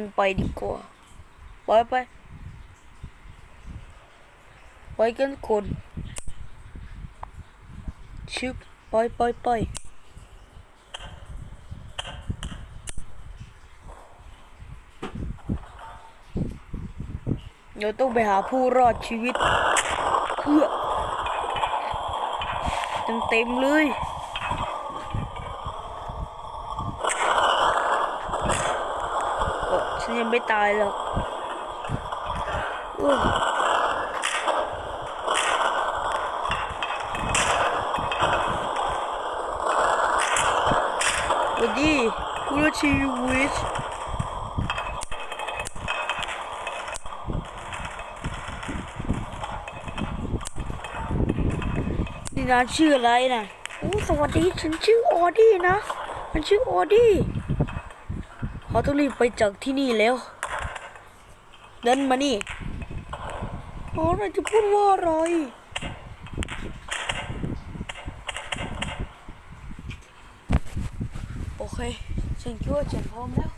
งไปดีกว่าไปไปไปกันคนชึบไปไปไปเดี๋ยวต้องไปหาผู้รอดชีวิตเพื่อเต็มเต็มเลยโอ้ฉัน ยังไม่ตายหรอกวัสดีผู้รอดชีวิตนี่นะชื่ออะไรนะโอ้สวัสดีฉันชื่อออดี้นะ ฉันชื่อออดี้ เขาต้องรีบไปจากที่นี่แล้วเดินมานี่อ๋อนาจะพูดว่าอะไรโอเคฉันคิดว่าฉันพร้อมแล้ว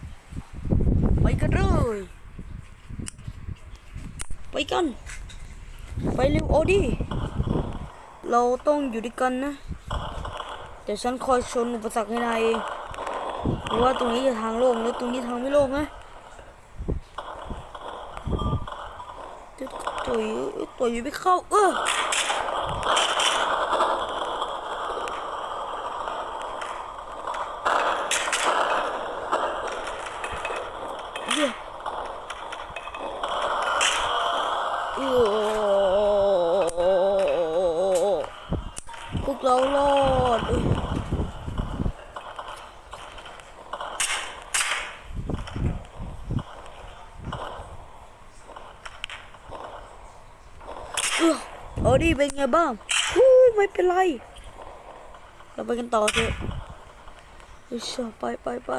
ไปกันเลยไปกัน ไปเร็วออดีเราต้องอยู่ด้วยกันนะ เดี๋ยวฉันคอยชนอุปสรรคให้นายเอง เพราะว่าตรงนี้จะทางโล่งแล้วตรงนี้ทางไม่โล่งนะตัวตัวตัวอยู่ไม่เข้า เออเดี๋ยวเออพวกเรารอด เอ้ยเอดิเป็นไงบ้างอู้ไม่เป็นไร เราไปกันต่อเถอะเฮ้ยเชี่ยไปไปไป